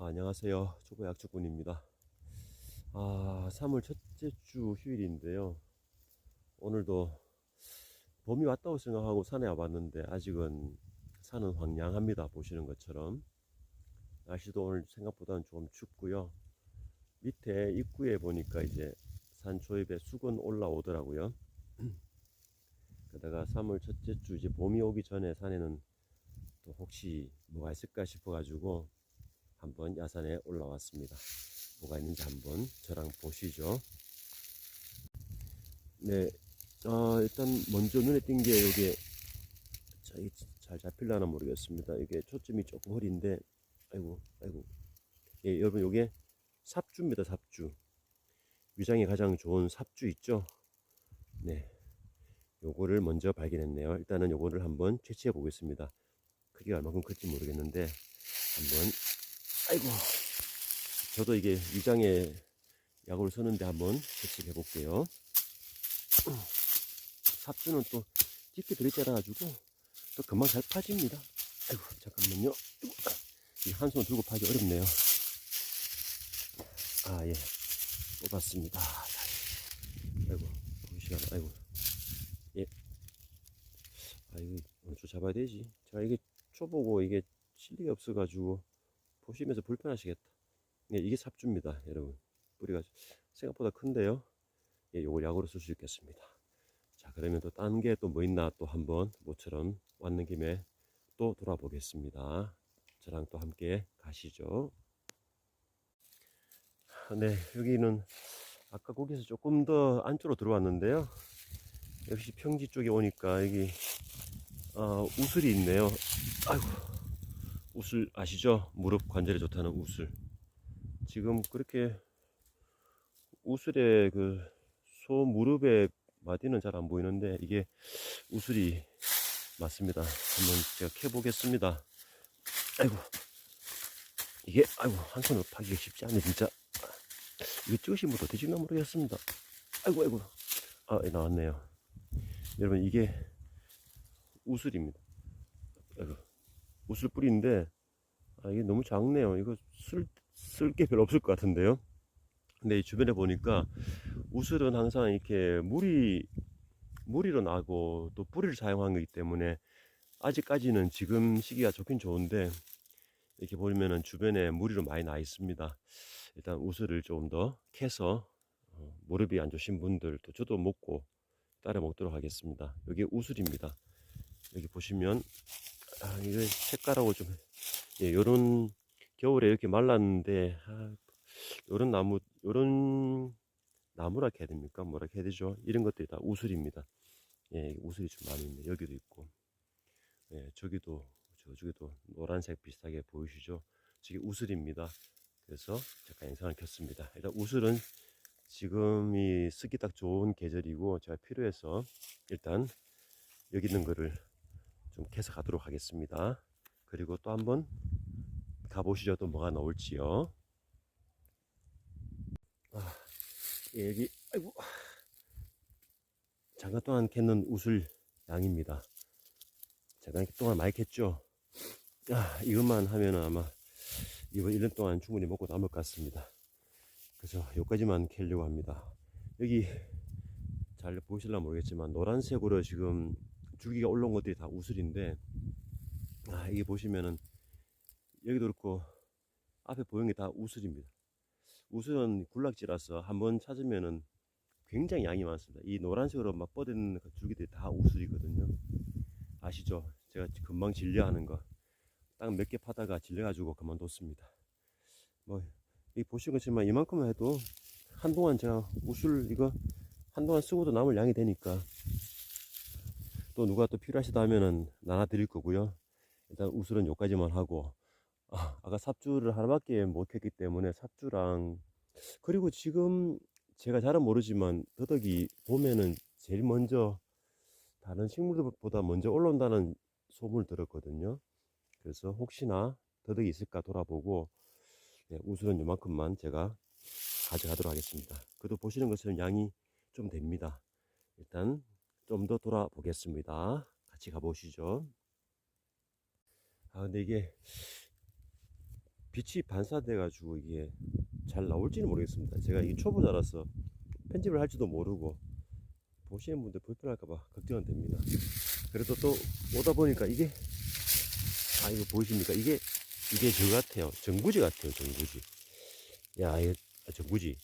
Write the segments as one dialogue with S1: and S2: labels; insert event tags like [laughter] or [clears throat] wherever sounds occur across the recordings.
S1: 아, 안녕하세요. 초보 약초꾼입니다. 아, 3월 첫째 주 휴일인데요. 오늘도 봄이 왔다고 생각하고 산에 와봤는데 아직은 산은 황량합니다. 보시는 것처럼. 날씨도 오늘 생각보다는 좀 춥고요. 밑에 입구에 보니까 이제 산 초입에 수건 올라오더라고요. [clears throat] 게다가 3월 첫째 주 이제 봄이 오기 전에 산에는 또 혹시 뭐가 있을까 싶어가지고 한번 야산에 올라왔습니다. 뭐가 있는지 한번 저랑 보시죠. 네, 어, 일단 먼저 눈에 띈 게 이게 잘 잡힐려나 모르겠습니다. 이게 초점이 조금 흐린데, 아이고, 아이고. 예, 여러분 요게 삽주입니다. 삽주. 위장에 가장 좋은 삽주 있죠? 네, 요거를 먼저 발견했네요. 일단은 요거를 한번 채취해 보겠습니다. 크기가 얼마큼 클지 모르겠는데 한번 아이고. 저도 이게 위장에 약을 쓰는데 한번 채취해 볼게요. 삽주는 또 깊게 들어있잖아 가지고 또 금방 잘 파집니다. 아이고 잠깐만요. 한손 들고 파기 어렵네요. 아 예. 뽑았습니다. 아이고 보시면 아이고. 예. 아이고 어느 쪽 잡아야 되지? 제가 이게 초보고 이게 실력이 없어 가지고 보시면서 불편하시겠다. 예, 이게 삽주입니다, 여러분. 뿌리가 생각보다 큰데요. 예, 요걸 약으로 쓸 수 있겠습니다. 자, 그러면 또 딴 게 또 뭐 있나 또 한번 모처럼 왔는 김에 또 돌아보겠습니다. 저랑 또 함께 가시죠. 네, 여기는 아까 거기서 조금 더 안쪽으로 들어왔는데요. 역시 평지 쪽에 오니까 여기 어, 우슬이 있네요. 아이고. 우슬 아시죠? 무릎 관절에 좋다는 우슬. 지금 그렇게 우슬의 그 소 무릎의 마디는 잘 안 보이는데 이게 우슬이 맞습니다. 한번 제가 캐 보겠습니다. 아이고 이게 아이고 한 손으로 파기가 쉽지 않네 진짜. 이거 찍으신 분도 되지나 모르겠습니다. 아이고 아이고 아 예, 나왔네요. 여러분 이게 우슬입니다. 아이고. 우슬 뿌리인데 아 이게 너무 작네요. 이거 쓸 쓸 게 별로 없을 것 같은데요? 근데 이 주변에 보니까 우슬은 항상 이렇게 물이 무리로 나고 또 뿌리를 사용한 거기 때문에 아직까지는 지금 시기가 좋긴 좋은데 이렇게 보면은 주변에 무리로 많이 나 있습니다. 일단 우슬을 조금 더 캐서 어, 무릎이 안 좋으신 분들 또 저도 먹고 따라 먹도록 하겠습니다. 여기 우슬입니다. 여기 보시면 아, 이거 색깔하고 좀, 예, 요런, 겨울에 이렇게 말랐는데, 아, 요런 나무, 요런 나무라 해야 됩니까? 뭐라 해야 되죠? 이런 것들이 다 우슬입니다. 예, 우슬이 좀 많이 있네. 여기도 있고, 예, 저기도, 저쪽에도 노란색 비슷하게 보이시죠? 저게 우슬입니다. 그래서 잠깐 영상을 켰습니다. 일단 우슬은 지금이 쓰기 딱 좋은 계절이고, 제가 필요해서 일단 여기 있는 거를 좀 캐서 가도록 하겠습니다. 그리고 또 한번 가보시죠. 또 뭐가 나올지요. 아, 예, 여기, 아이고. 잠깐 동안 캤는 우슬 양입니다. 잠깐 동안 많이 캤죠? 아, 이것만 하면은 아마 이번 1년 동안 충분히 먹고 남을 것 같습니다. 그래서 여기까지만 캐려고 합니다. 여기 잘 보이실라 모르겠지만 노란색으로 지금 줄기가 올라온 것들이 다 우슬인데 아 이게 보시면은 여기도 그렇고 앞에 보이는 게 다 우슬입니다. 우슬은 군락지라서 한번 찾으면은 굉장히 양이 많습니다. 이 노란색으로 막 뻗은 그 줄기들이 다 우슬이거든요. 아시죠? 제가 금방 진려하는 거. 딱 몇 개 파다가 질려가지고 그만뒀습니다. 뭐 이 보시는 것처럼 이만큼만 해도 한동안 제가 우슬 이거 한동안 쓰고도 남을 양이 되니까 또 누가 또 필요하시다 하면은 나눠 드릴 거고요. 일단 우술은 여기까지만 하고 아, 아까 삽주를 하나밖에 못 했기 때문에 삽주랑 그리고 지금 제가 잘은 모르지만 더덕이 봄에는 제일 먼저 다른 식물들보다 먼저 올라온다는 소문을 들었거든요. 그래서 혹시나 더덕이 있을까 돌아보고 네, 우술은 요만큼만 제가 가져가도록 하겠습니다. 그래도 보시는 것처럼 양이 좀 됩니다. 일단 좀 더 돌아보겠습니다. 같이 가보시죠. 아, 근데 이게 빛이 반사돼 가지고 이게 잘 나올지는 모르겠습니다. 제가 이 초보자라서 편집을 할지도 모르고 보시는 분들 불편할까봐 걱정은 됩니다. 그래도 또 오다 보니까 이게 아 이거 보이십니까? 이게 이게 저 같아요. 전구지 같아요. 전구지. 야 이게 아, 전구지.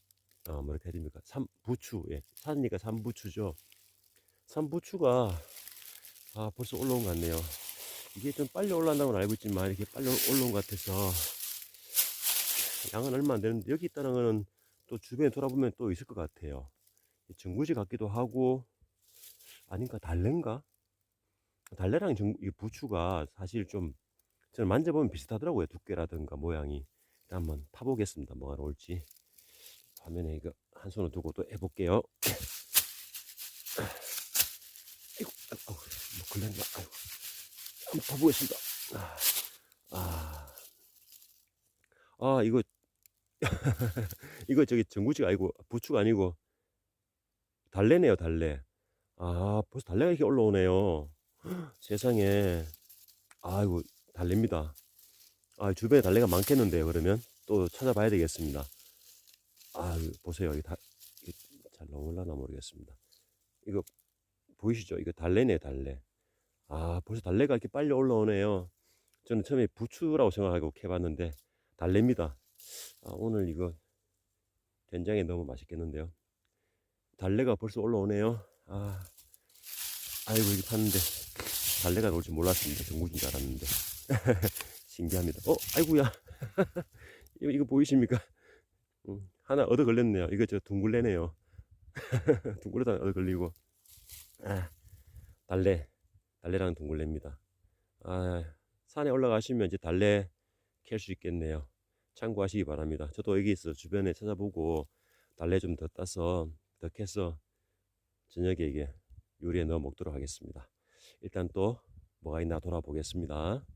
S1: 아 뭐라 해야 됩니까? 삼부추. 예. 산이니까 삼부추죠. 삼부추가 아 벌써 올라온 것 같네요. 이게 좀 빨리 올라온다고는 알고 있지만 이렇게 빨리 올라온 것 같아서 양은 얼마 안 되는데 여기 있다는 거는 또 주변에 돌아보면 또 있을 것 같아요. 전구지 같기도 하고 아닌가 달래인가? 달래랑 정, 이 부추가 사실 좀 저는 만져보면 비슷하더라고요. 두께라든가 모양이. 일단 한번 파보겠습니다. 뭐가 나올지. 화면에 이거 한 손을 두고 또 해볼게요. 걸렸나? 아이고. 한번 파보겠습니다. 아, 아, 아 이거 [laughs] 이거 저기 전구지가 아니고 부추가 아니고 달래네요, 달래. 아, 벌써 달래가 이렇게 올라오네요. [gasps] 세상에. 아이고, 달래입니다. 아, 주변에 달래가 많겠는데요, 그러면? 또 찾아봐야 되겠습니다. 아, 보세요. 여기 다, 이게 잘 나올라나 모르겠습니다. 이거, 보이시죠? 이거 달래네, 달래. 아, 벌써 달래가 이렇게 빨리 올라오네요. 저는 처음에 부추라고 생각하고 캐봤는데, 달래입니다. 아, 오늘 이거 된장에 너무 맛있겠는데요. 달래가 벌써 올라오네요. 아, 아이고, 이거 탔는데, 달래가 나올 줄 몰랐습니다. 전국인 줄 알았는데. [laughs] 신기합니다. 어, 아이고야. [laughs] 이거, 이거 보이십니까? 음, 하나 얻어 걸렸네요. 이거 저 둥글레네요. [laughs] 둥글레도 하나 얻어 걸리고. 아, 달래. 달래랑 둥글레입니다. 아, 산에 올라가시면 이제 달래 캘 수 있겠네요. 참고하시기 바랍니다. 저도 여기 있어 주변에 찾아보고 달래 좀 더 따서 더 캐서 저녁에 이게 요리에 넣어 먹도록 하겠습니다. 일단 또 뭐가 있나 돌아보겠습니다.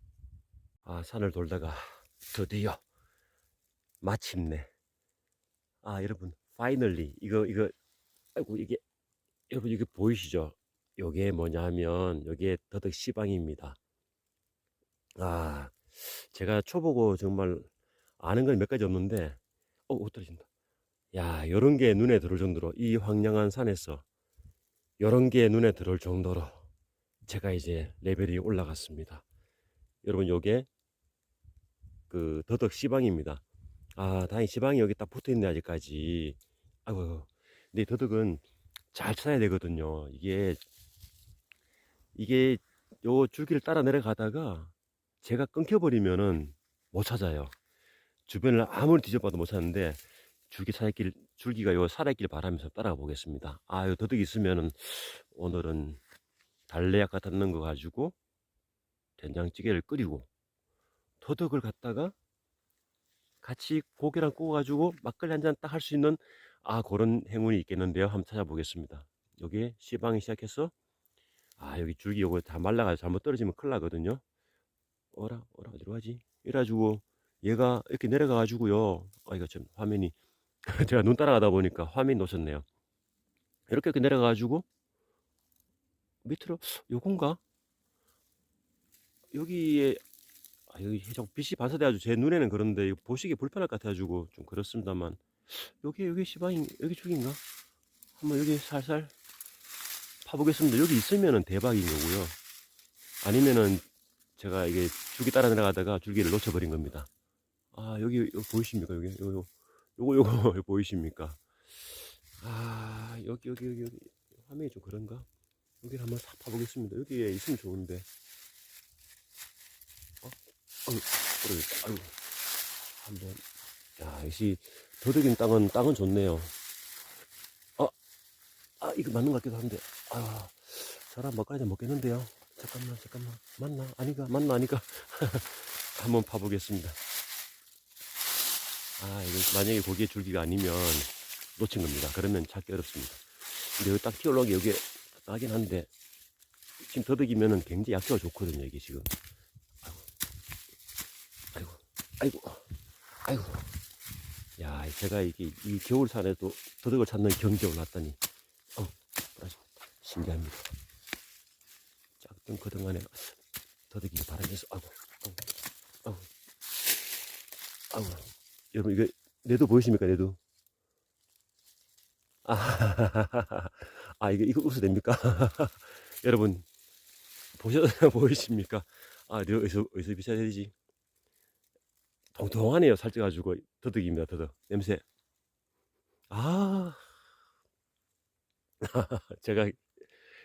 S1: 아, 산을 돌다가 드디어 마침내 아, 여러분 파이널리 이거 이거 아이고 이게 여러분 이게 보이시죠? 요게 뭐냐면 요게 더덕 시방입니다. 아, 제가 초보고 정말 아는 건 몇 가지 없는데 어, 옷 떨어진다. 야, 요런 게 눈에 들어올 정도로 이 황량한 산에서 요런 게 눈에 들어올 정도로 제가 이제 레벨이 올라갔습니다. 여러분 요게 그 더덕 시방입니다. 아, 다행히 시방이 여기 딱 붙어 있네 아직까지. 아이고, 근데 이 더덕은 잘 찾아야 되거든요. 이게 이게 요 줄기를 따라 내려가다가 제가 끊겨버리면은 못 찾아요. 주변을 아무리 뒤져봐도 못 찾는데 줄기 살길 줄기가 요 살아있길 바라면서 따라가 보겠습니다. 아, 요 더덕이 있으면은 오늘은 달래약 같은 거 가지고 된장찌개를 끓이고 더덕을 갖다가 같이 고기랑 구워가지고 막걸리 한 잔 딱 할 수 있는 아 그런 행운이 있겠는데요. 한번 찾아보겠습니다. 여기에 시방이 시작해서 아 여기 줄기 요거 다 말라가지고 잘못 떨어지면 큰일 나거든요. 어라 어라 어디로 가지? 이래가지고 얘가 이렇게 내려가가지고요. 아 이거 좀 화면이 [laughs] 제가 눈 따라가다 보니까 화면이 놓쳤네요. 이렇게 이렇게 내려가가지고 밑으로 요건가? 여기에 아, 여기 좀 빛이 반사돼가지고 제 눈에는 그런데 보시기 불편할 것 같아가지고 좀 그렇습니다만 여기 여기 시방인 여기 쪽인가? 한번 여기 살살 파보겠습니다. 여기 있으면은 대박인 거고요. 아니면은 제가 이게 줄기 따라 내려가다가 줄기를 놓쳐버린 겁니다. 아 여기 여기 보이십니까 여기 요거 요거 요거 [laughs] 요거 보이십니까? 아 여기 여기 여기 여기 화면이 좀 그런가? 여기를 한번 싹 파보겠습니다. 여기에 있으면 좋은데. 아유, 모르겠다. 아유, 한번. 야, 역시 더덕인 땅은 땅은 좋네요. 아, 아 이거 맞는 것 같기도 한데. 아, 저랑 먹까지 먹겠는데요. 잠깐만, 잠깐만. 맞나? 아니가? 맞나? 아니가? [laughs] 한번 파보겠습니다. 아, 이거 만약에 고기에 줄기가 아니면 놓친 겁니다. 그러면 찾기 어렵습니다. 근데 여기 딱 튀어올라오기 여기에 나긴 한데 지금 더덕이면은 굉장히 약효가 좋거든요. 이게 지금. 아이고, 아이고, 아이고. 야, 제가 이게 이 겨울산에도 더덕을 찾는 경지에 올랐다니. 신기합니다. 짝등 그동안에 더덕이 바람에서, 아이고, 아이고. 아우, 여러분 이거 내도 보이십니까 내도? 아, [laughs] 아 이거 이거 웃어 됩니까? [laughs] 여러분 보셔 [laughs] 보이십니까? 아, 내 어디서 어디서 비춰야 되지? 통통하네요. 살쪄 가지고 더덕입니다. 더덕 냄새. 아, 제가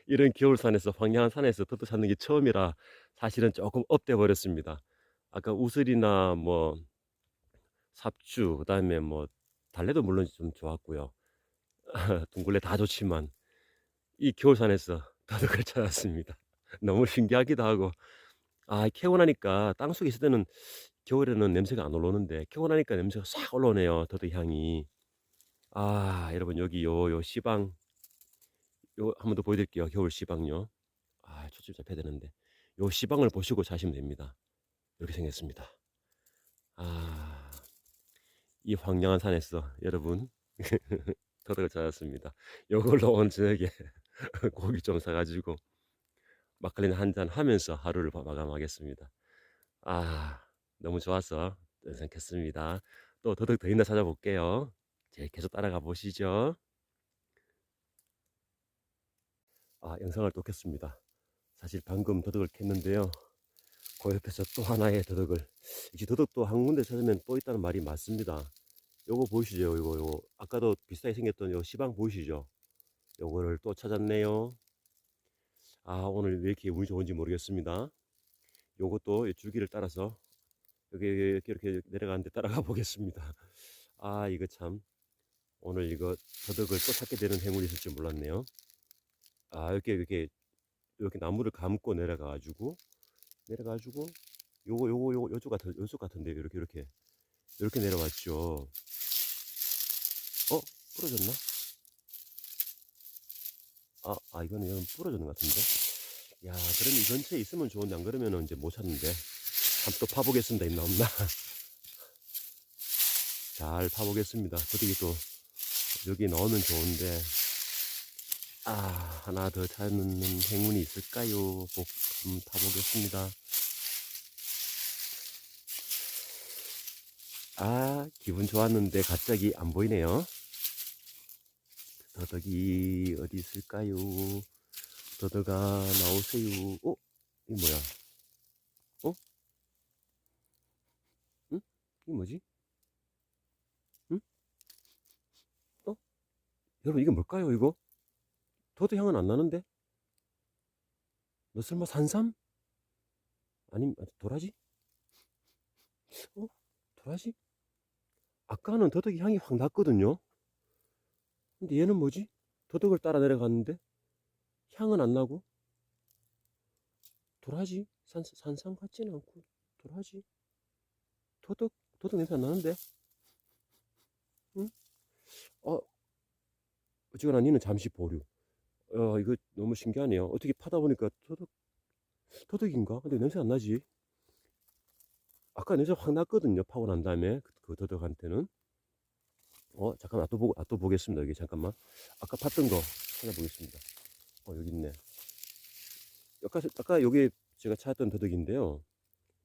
S1: 이런 겨울산에서 황량한 산에서 더덕 찾는 게 처음이라 사실은 조금 업돼 버렸습니다. 아까 우슬이나 뭐 삽주 그다음에 뭐 달래도 물론 좀 좋았고요. [laughs] 둥글레 다 좋지만 이 겨울산에서 [laughs] 더덕을 찾았습니다. [laughs] 너무 신기하기도 하고 아 캐고 나니까 땅속에 있을 때는 겨울에는 냄새가 안 올라오는데 캐고 나니까 냄새가 싹 올라오네요. 더덕 향이. 아 여러분 여기 요 요 시방 요한번 더 보여드릴게요. 겨울 시방요. 아 초점 잡혀야 되는데 요 시방을 보시고 자시면 됩니다. 이렇게 생겼습니다. 아, 이 황량한 산에서 여러분 [laughs] 더덕을 찾았습니다. 요걸로 오늘 저녁에 [laughs] 고기 좀 사가지고 막걸리는 한잔 하면서 하루를 마- 마감하겠습니다. 아, 너무 좋아서 괜찮겠습니다. 또 더덕 더 있나 찾아볼게요. 제 계속 따라가 보시죠. 아, 영상을 또 켰습니다. 사실 방금 더덕을 캤는데요. 그 옆에서 또 하나의 더덕을 이제 더덕도 한 군데 찾으면 또 있다는 말이 맞습니다. 요거 보이시죠? 요거 요거 아까도 비슷하게 생겼던 요 시방 보이시죠? 요거를 또 찾았네요. 아 오늘 왜 이렇게 운이 좋은지 모르겠습니다. 요것도 이 줄기를 따라서 여기 이렇게 이렇게 내려가는데 따라가 [laughs] 보겠습니다. 아 이거 참 오늘 이거 더덕을 또 찾게 되는 행운이 있을 줄 몰랐네요. 아 이렇게 이렇게 이렇게 나무를 감고 내려가 가지고 내려가 가지고 요거 요거 요거 요쪽 같은 요쪽 같은데 이렇게 이렇게 이렇게 내려왔죠. 어 부러졌나? 아, 아 이거는 이건 부러졌는 것 같은데. 야, 그럼 이 근처에 있으면 좋은데 안 그러면은 이제 못 찾는데. 한번 또 파보겠습니다. 있나 없나? [laughs] 잘 파보겠습니다. 도둑이 또 여기 넣으면 좋은데. 아, 하나 더 찾는 행운이 있을까요? 복 한번 파보겠습니다. 아, 기분 좋았는데 갑자기 안 보이네요. 더덕이 어디 있을까요? 더덕아 나오세요. 어? 이 뭐야? 어? 응? 이 뭐지? 응? 어? 여러분 이게 뭘까요 이거? 더덕 향은 안 나는데? 너 설마 산삼? 아님 아, 도라지? 어? 도라지? 아까는 더덕이 향이 확 났거든요. 근데 얘는 뭐지? 도덕을 따라 내려갔는데 향은 안 나고 도라지 산, 산삼 같지는 않고 도라지 도덕 도덕 냄새 안 나는데 응? 어 어쨌거나 니는 잠시 보류 어 이거 너무 신기하네요. 어떻게 파다 보니까 도덕 도덕인가? 근데 냄새 안 나지? 아까 냄새 확 났거든요 파고 난 다음에. 그, 그 도덕한테는. 어 잠깐 또 보고 또 보겠습니다 여기 잠깐만. 아까 팠던 거 찾아보겠습니다. 어 여기 있네. 아까 아까 여기 제가 찾았던 더덕인데요.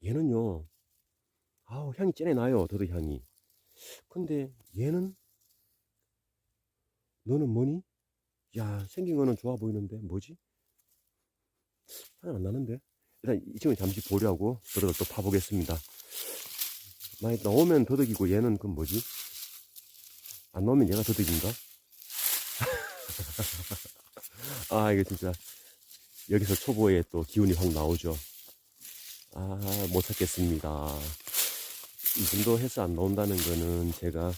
S1: 얘는요 아우 향이 찐해 나요 더덕 향이. 근데 얘는? 너는 뭐니 야 생긴 거는 좋아 보이는데 뭐지 향이 안 나는데 일단 이 친구 잠시 보려고 더덕을 또 파보겠습니다 만약 나오면 더덕이고 얘는 그럼 뭐지 안 나오면 얘가 더덕인가? [laughs] 아, 이거 진짜 여기서 초보에 또 기운이 확 나오죠. 아, 못 찾겠습니다. 이 정도 해서 안 나온다는 거는 제가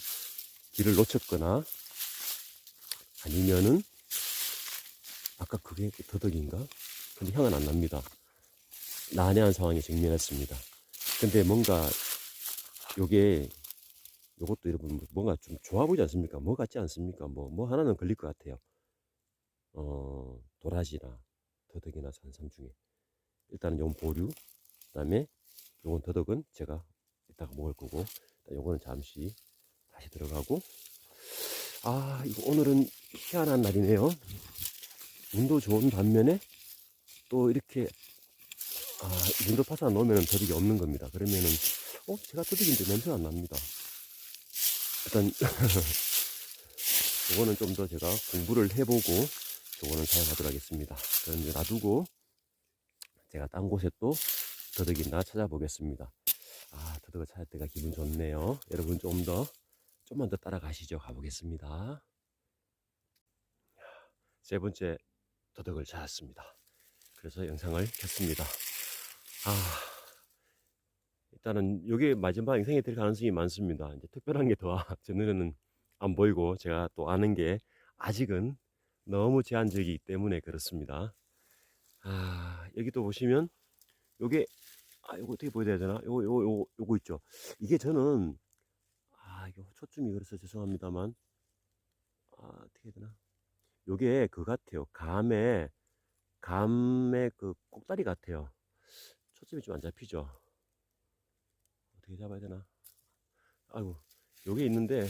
S1: 길을 놓쳤거나 아니면은 아까 그게 더덕인가? 근데 향은 안 납니다. 난해한 상황에 직면했습니다. 근데 뭔가 요게 요것도 여러분 뭔가 좀 좋아 보이지 않습니까? 뭐 같지 않습니까? 뭐, 뭐 하나는 걸릴 것 같아요. 어, 도라지나 더덕이나 산삼 중에. 일단은 요건 보류. 그 다음에 요건 더덕은 제가 이따가 먹을 거고. 요거는 잠시 다시 들어가고. 아, 이거 오늘은 희한한 날이네요. 운도 좋은 반면에 또 이렇게, 아, 운도 파서 놓으면 더덕이 없는 겁니다. 그러면은 어, 제가 도둑인데 냄새가 안 납니다. 일단, [laughs] 요거는 좀 더 제가 공부를 해보고, 요거는 사용하도록 하겠습니다. 그럼 이제 놔두고, 제가 딴 곳에 또 더덕이 있나 찾아보겠습니다. 아, 더덕을 찾을 때가 기분 좋네요. 여러분 좀 더, 좀만 더 따라가시죠. 가보겠습니다. 세 번째 더덕을 찾았습니다. 그래서 영상을 켰습니다. 아, 일단은 이게 마지막 영상이 될 가능성이 많습니다. 이제 특별한 게 더 [laughs] 제 눈에는 안 보이고 제가 또 아는 게 아직은 너무 제한적이기 때문에 그렇습니다. 아, 여기도 보시면 요게 아, 요거 어떻게 보여야 되나? 요거 요거 요거 요거 있죠. 이게 저는 아, 이거 초점이 그래서 죄송합니다만 아, 어떻게 해야 되나? 요게 그 같아요. 감의 감의 그 꼭다리 같아요. 초점이 좀 안 잡히죠. 어떻게 잡아야 되나? 아이고, 요게 있는데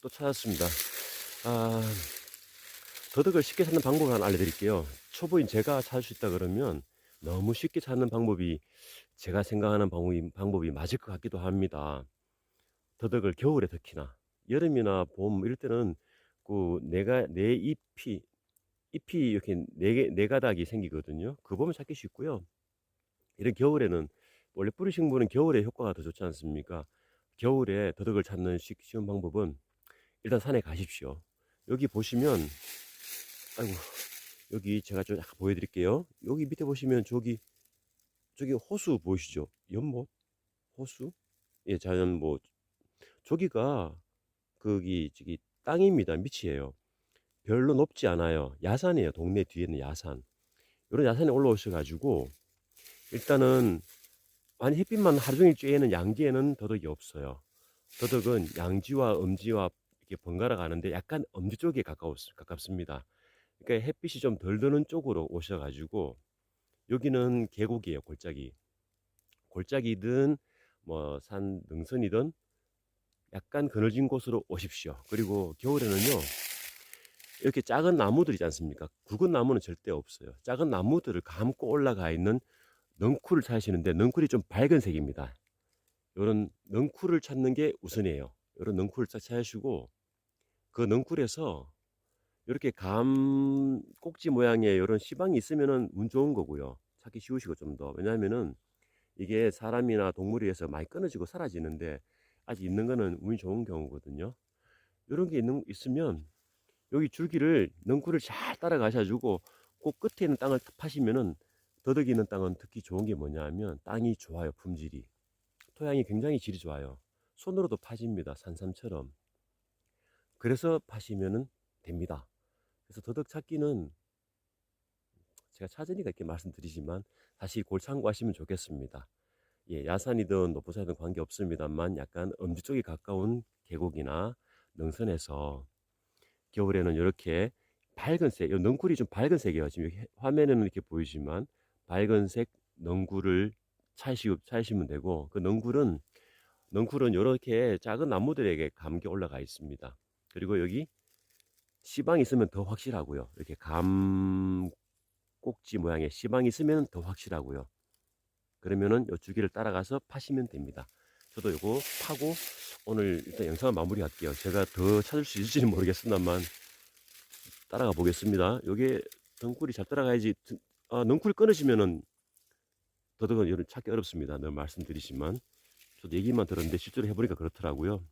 S1: 또 찾았습니다. 아, 더덕을 쉽게 찾는 방법을 하나 알려드릴게요. 초보인 제가 찾을 수 있다 그러면 너무 쉽게 찾는 방법이 제가 생각하는 방법이, 방법이 맞을 것 같기도 합니다. 더덕을 겨울에 특히나 여름이나 봄 이럴 때는 그 내가 내 잎이 잎이 이렇게 네, 개- 네 가닥이 생기거든요. 그 보면 찾기 쉽고요. 이런 겨울에는 원래 뿌리 식물은 겨울에 효과가 더 좋지 않습니까? 겨울에 더덕을 찾는 쉬- 쉬운 방법은 일단 산에 가십시오. 여기 보시면 아이고 여기 제가 좀 약간 보여드릴게요. 여기 밑에 보시면 저기 저기 호수 보이시죠? 연못 호수 예 자연 뭐 저기가 거기 저기 땅입니다. 밑이에요. 별로 높지 않아요. 야산이에요. 동네 뒤에 있는 야산. 이런 야산에 올라오셔가지고 일단은 많이 햇빛만 하루 종일 쬐는 양지에는 더덕이 없어요. 더덕은 양지와 음지와 이렇게 번갈아 가는데 약간 음지 쪽에 가까웠, 가깝습니다. 그러니까 햇빛이 좀 덜 드는 쪽으로 오셔가지고 여기는 계곡이에요. 골짜기. 골짜기든 뭐 산 능선이든 약간 그늘진 곳으로 오십시오. 그리고 겨울에는요. 이렇게 작은 나무들 있지 않습니까? 굵은 나무는 절대 없어요. 작은 나무들을 감고 올라가 있는 넝쿨을 찾으시는데 넝쿨이 좀 밝은 색입니다. 이런 넝쿨을 찾는 게 우선이에요. 이런 넝쿨을 딱 찾으시고 그 넝쿨에서 이렇게 감 꼭지 모양의 이런 시방이 있으면은 운 좋은 거고요. 찾기 쉬우시고 좀 더. 왜냐하면은 이게 사람이나 동물에 의해서 많이 끊어지고 사라지는데 아직 있는 거는 운이 좋은 경우거든요. 이런 게 있는, 있으면 여기 줄기를 넝쿨을 잘 따라가셔가지고 그 끝에 있는 땅을 파시면은 더덕이 있는 땅은 특히 좋은 게 뭐냐 하면 땅이 좋아요 품질이. 토양이 굉장히 질이 좋아요. 손으로도 파집니다 산삼처럼. 그래서 파시면은 됩니다. 그래서 더덕 찾기는 제가 찾으니까 이렇게 말씀드리지만 다시 골 참고하시면 좋겠습니다 예, 야산이든 높은 산이든 관계 없습니다만 약간 음지 쪽에 가까운 계곡이나 능선에서 겨울에는 이렇게 밝은색, 이 넝쿨이 좀 밝은색이에요. 지금 화면에는 이렇게 보이지만 밝은색 넝쿨을 차시, 차시면 되고 그 넝쿨은 넝쿨은 이렇게 작은 나무들에게 감겨 올라가 있습니다. 그리고 여기 시방이 있으면 더 확실하고요. 이렇게 감 꼭지 모양의 시방이 있으면 더 확실하고요. 그러면은 이 줄기를 따라가서 파시면 됩니다. 저도 이거 파고 오늘 일단 영상을 마무리할게요. 제가 더 찾을 수 있을지는 모르겠습니다만 따라가 보겠습니다. 요게 넝쿨이 잘 따라가야지 아, 넝쿨이 끊어지면은 더덕은 여러분 찾기 어렵습니다. 늘 말씀드리지만 저도 얘기만 들었는데 실제로 해보니까 그렇더라고요.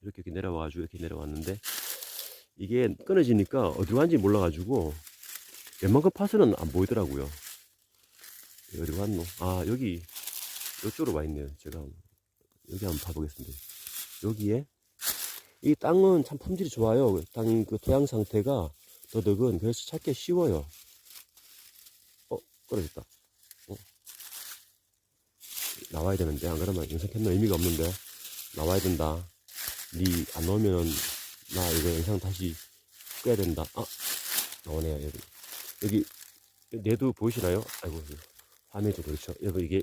S1: 이렇게, 이렇게 내려와가지고 이렇게 내려왔는데 이게 끊어지니까 어디로 간지 몰라가지고 웬만큼 파서는 안 보이더라고요. 어디 갔노? 아 여기 이쪽으로 와 있네요. 제가 여기 한번 봐보겠습니다. 여기에 이 땅은 참 품질이 좋아요. 땅 그 토양 상태가 더덕은 그래서 찾기 쉬워요. 어 끊어졌다. 어? 나와야 되는데 안 그러면 영상 켰는 의미가 없는데 나와야 된다. 니 안 나오면 나 이거 영상 다시 끄야 된다. 아 나오네요 여기 여기 내두 보이시나요? 아이고 좀 그렇죠. 여러분 이게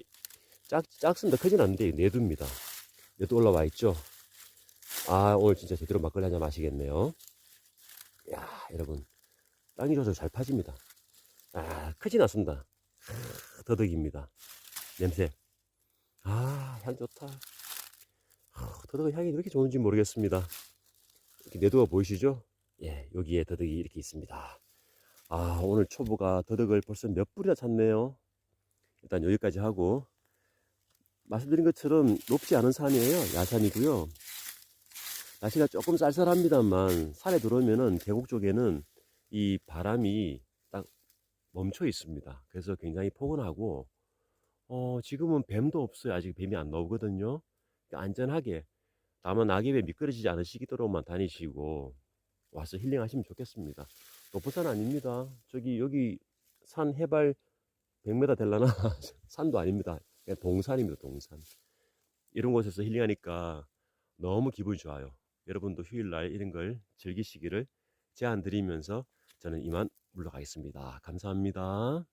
S1: 작, 작습니다. 크진 않은데 내두입니다. 내두 올라와 있죠. 아 오늘 진짜 제대로 막걸리 한 잔 마시겠네요. 야 여러분 땅이 좋아서 잘 파집니다. 아 크진 않습니다. 아, 더덕입니다. 냄새. 아, 향 좋다. 아, 더덕의 향이 왜 이렇게 좋은지 모르겠습니다. 이렇게 내도가 보이시죠? 예, 여기에 더덕이 이렇게 있습니다. 아, 오늘 초보가 더덕을 벌써 몇 뿌리나 찼네요. 일단 여기까지 하고, 말씀드린 것처럼 높지 않은 산이에요. 야산이고요. 날씨가 조금 쌀쌀합니다만, 산에 들어오면은 계곡 쪽에는 이 바람이 딱 멈춰 있습니다. 그래서 굉장히 포근하고, 어, 지금은 뱀도 없어요. 아직 뱀이 안 나오거든요. 그러니까 안전하게, 다만 낙엽에 미끄러지지 않으시도록만 다니시고, 와서 힐링하시면 좋겠습니다. 높은 산 아닙니다. 저기, 여기 산 해발 100m 될라나? [laughs] 산도 아닙니다. 그냥 동산입니다, 동산. 이런 곳에서 힐링하니까 너무 기분이 좋아요. 여러분도 휴일날 이런 걸 즐기시기를 제안 드리면서 저는 이만 물러가겠습니다. 감사합니다.